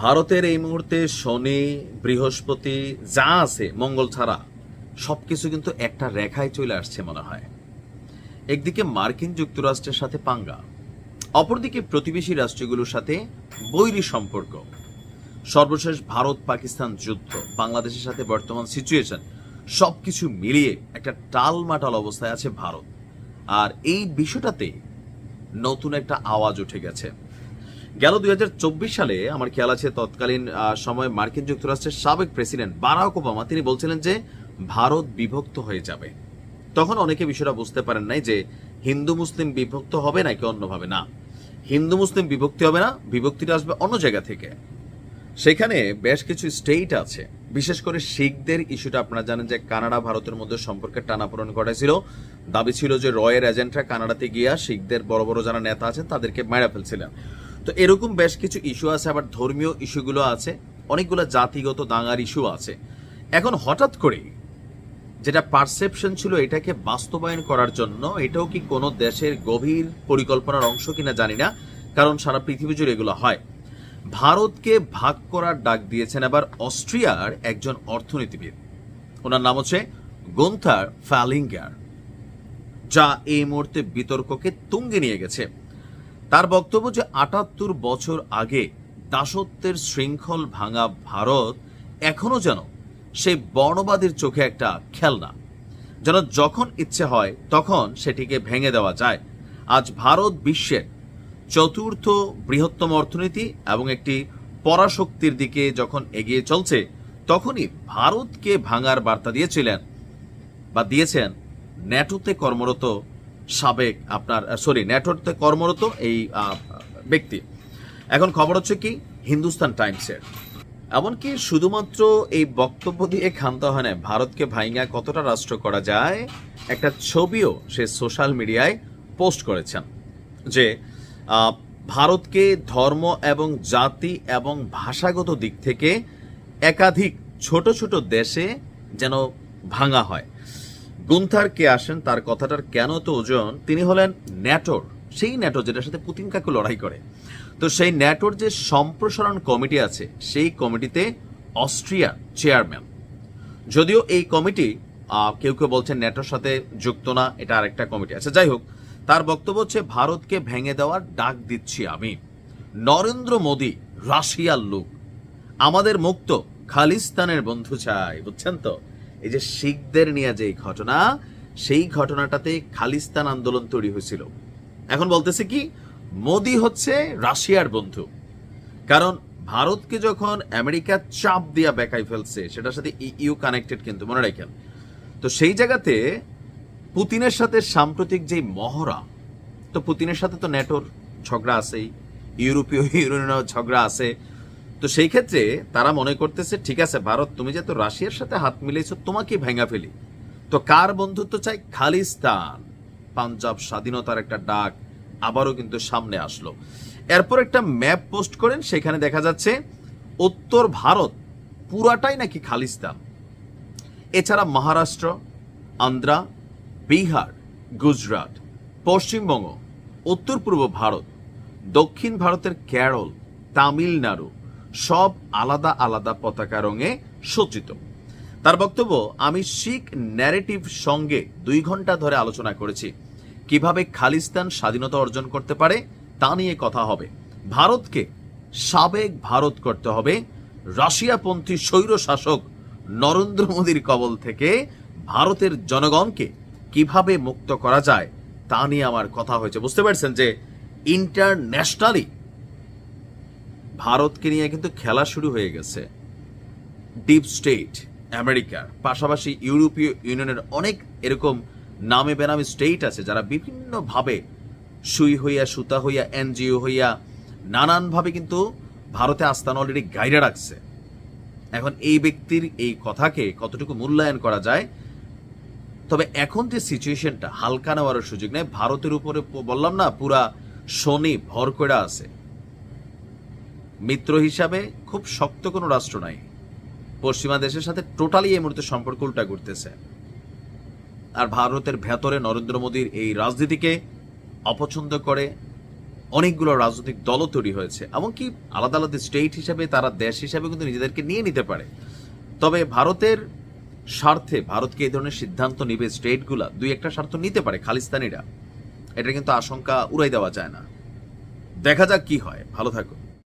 ভারতের এই মুহূর্তে শনি, বৃহস্পতি, যা আছে, মঙ্গল ছাড়া, সবকিছু কিন্তু একটা রেখায় চলে আসছে মনে হয়। একদিকে মার্কিন যুক্তরাষ্ট্রের সাথে পাঙ্গা, অপরদিকে প্রতিবেশী রাষ্ট্রগুলোর সাথে বৈরী সম্পর্ক। সর্বশেষ ভারত পাকিস্তান যুদ্ধ, বাংলাদেশের সাথে বর্তমান সিচুয়েশন সবকিছু মিলিয়ে একটা টালমাটাল অবস্থায় আছে ভারত। আর এই বিষয়টাতে নতুন একটা আওয়াজ উঠে গেছে। গেল দুই হাজার চব্বিশ সালে, আমার খেয়াল আছে, তৎকালীন সময়ে মার্কিন যুক্তরাষ্ট্রের সাবেক প্রেসিডেন্ট বারাক ওবামা, তিনি বলছিলেন যে ভারত বিভক্ত হয়ে যাবে। তখন অনেকে বিষয়টা বুঝতে পারেন নাই যে হিন্দু মুসলিম বিভক্ত হবে নাকি অন্যভাবে? না, হিন্দু মুসলিম বিভক্তি হবে না, বিভক্তিটা আসবে অন্য জায়গা থেকে। সেখানে বেশ কিছু স্টেট আছে, বিশেষ করে শিখদের ইস্যুটা আপনারা জানেন যে কানাডা ভারতের মধ্যে সম্পর্কের টানাপোড়েন ঘটেছিল দাবি ছিল যে রয়ের এজেন্টরা কানাডাতে গিয়া শিখদের বড় বড় যারা নেতা আছেন তাদেরকে মেরে ফেলছিলেন। তো এরকম বেশ কিছু ইস্যু আছে, আবার ধর্মীয় ইস্যুগুলো আছে, অনেকগুলো জাতিগত দাঙ্গার ইস্যু আছে। এখন হঠাৎ করে যেটা পারসেপশন ছিল এটাকে বাস্তবায়ন করার জন্য, এটাও কি কোনো দেশের গভীর পরিকল্পনার অংশ কিনা জানি না, কারণ সারা পৃথিবী জুড়ে এগুলো হয়। ভারতকে ভাগ করার ডাক দিয়েছেন আবার অস্ট্রিয়ার একজন অর্থনীতিবিদ। ওনার নাম হচ্ছে গন্থার ফ্যালিঙ্গার, যা এই মুহূর্তে বিতর্ককে তুঙ্গে নিয়ে গেছে। তার বক্তব্য যে আটাত্তর বছর আগে দাসত্বের শৃঙ্খল ভাঙা ভারত এখনও যেন সেই বর্ণবাদীর চোখে একটা খেলনা। যেন যখন ইচ্ছে হয় তখন সেটিকে ভেঙে দেওয়া যায়। আজ ভারত বিশ্বের চতুর্থ বৃহত্তম অর্থনীতি এবং একটি পরাশক্তির দিকে যখন এগিয়ে চলছে, তখনই ভারতকে ভাঙার বার্তা দিয়েছিলেন বা দিয়েছেন ন্যাটোতে কর্মরত সাবেক আপনার সরি ন্যাটোতে কর্মরত এই ব্যক্তি। এখন খবর হচ্ছে কি, হিন্দুস্তান টাইমসের। এমনকি শুধুমাত্র এই বক্তব্য দিয়ে ক্ষান্ত হয় না, ভারতকে ভাইঙ্গা কতটা রাষ্ট্র করা যায়, একটা ছবিও সে সোশ্যাল মিডিয়ায় পোস্ট করেছেন যে ভারতকে ধর্ম এবং জাতি এবং ভাষাগত দিক থেকে একাধিক ছোট ছোট দেশে যেন ভাঙা হয়। গুন্থার কে আসেন, তার কথাটার কেন তো ওজন, তিনি হলেন ন্যাটোর, সেই ন্যাটো যেটার সাথে পুতিন কাকু লড়াই করে। তো সেই ন্যাটোর যে সম্প্রসারণ কমিটি আছে, সেই কমিটিতে অস্ট্রিয়া চেয়ারম্যান। যদিও এই কমিটি কেউ কেউ বলছেন ন্যাটোর সাথে যুক্ত না, এটা আরেকটা কমিটি আছে। যাই হোক, তার বক্তব্য হচ্ছে, ভারতকে ভেঙে দেওয়ার ডাক দিচ্ছি আমি। নরেন্দ্র মোদী রাশিয়ার লোক। আমাদের মুক্ত খালিস্তানের বন্ধু চাই। বুঝছেন তো? এই যে শিখদের নিয়ে যে ঘটনা, সেই ঘটনাটাতে খালিস্তান আন্দোলন তৈরি হয়েছিল। এখন বলতেছে কি, মোদি হচ্ছে রাশিয়ার বন্ধু। কারণ ভারতকে যখন আমেরিকা চাপ দিয়া বেকাই ফেলছে, সেটার সাথে ইউ কানেক্টেড কিন্তু, মনে রাখেন। তো সেই জায়গাতে পুতিনের সাথে সাম্প্রতিক যে মহড়া, তো পুতিনের সাথে তো ন্যাটোর ঝগড়া আছেই, ইউরোপীয় ইউনিয়নের ঝগড়া আছে তো সেই ক্ষেত্রে তারা মনে করতেছে, ঠিক আছে ভারত, তুমি যে তো রাশিয়ার সাথে হাত মিলিয়েছো তোমাকে ভেঙা ফেলি। তো কার বন্ধুত্ব চাই? খালিস্তান। পাঞ্জাব স্বাধীনতার একটা ডাক আবারও কিন্তু সামনে আসলো। এরপর একটা ম্যাপ পোস্ট করেন, সেখানে দেখা যাচ্ছে উত্তর ভারত পুরাটাই নাকি খালিস্তান। এছাড়া মহারাষ্ট্র, আন্ধ্রা, বিহার, গুজরাট, পশ্চিমবঙ্গ উত্তর পূর্ব ভারত, দক্ষিণ ভারতের কেরল, তামিলনাড়ু সব আলাদা আলাদা পতাকা রঙে সজ্জিত। তার বক্তব্য, আমি শিখ ন্যারেটিভ সঙ্গে দুই ঘণ্টা ধরে আলোচনা করেছি। কীভাবে খালিস্তান স্বাধীনতা অর্জন করতে পারে, তা নিয়ে কথা হবে। ভারতকে সাবেক ভারত করতে হবে। রাশিয়াপন্থী স্বৈর শাসক নরেন্দ্র মোদীর কবল থেকে ভারতের জনগণকে কীভাবে মুক্ত করা যায়, তা নিয়ে আমার কথা হয়েছে। বুঝতে পারছেন যে ইন্টারন্যাশনালি ভারতকে নিয়ে কিন্তু খেলা শুরু হয়ে গেছে। ডিপ স্টেট আমেরিকার পাশাপাশি ইউরোপীয় ইউনিয়নের অনেক এরকম নামে বেনামে স্টেট আছে যারা বিভিন্নভাবে সুই হইয়া, সুতা হইয়া, এনজিও হইয়া নানানভাবে কিন্তু ভারতে আস্থান অলরেডি গাইডে রাখছে। এখন এই ব্যক্তির এই কথাকে কতটুকু মূল্যায়ন করা যায়? তবে এখন যে সিচুয়েশনটা হালকা নেওয়ার সুযোগ নেই। ভারতের উপরে বললাম না, পুরা শনি ভর করে আছে। মিত্র হিসাবে খুব শক্ত কোনো রাষ্ট্র নাই। পশ্চিমা দেশের সাথে টোটালি এই মুহূর্তে সম্পর্ক উল্টা করতেছে। আর ভারতের ভেতরে নরেন্দ্র মোদীর এই রাজনীতিকে অপছন্দ করে অনেকগুলো রাজনৈতিক দলও তৈরি হয়েছে এমনকি আলাদা আলাদা স্টেট হিসাবে তারা দেশ হিসাবে কিন্তু নিজেদেরকে নিয়ে নিতে পারে। তবে ভারতের স্বার্থে ভারতকে এই ধরনের সিদ্ধান্ত নিবে স্টেটগুলা দুই একটা স্বার্থ নিতে পারে খালিস্তানিরা। এটা কিন্তু আশঙ্কা উড়াই দেওয়া যায় না। দেখা যাক কি হয়। ভালো থাকুন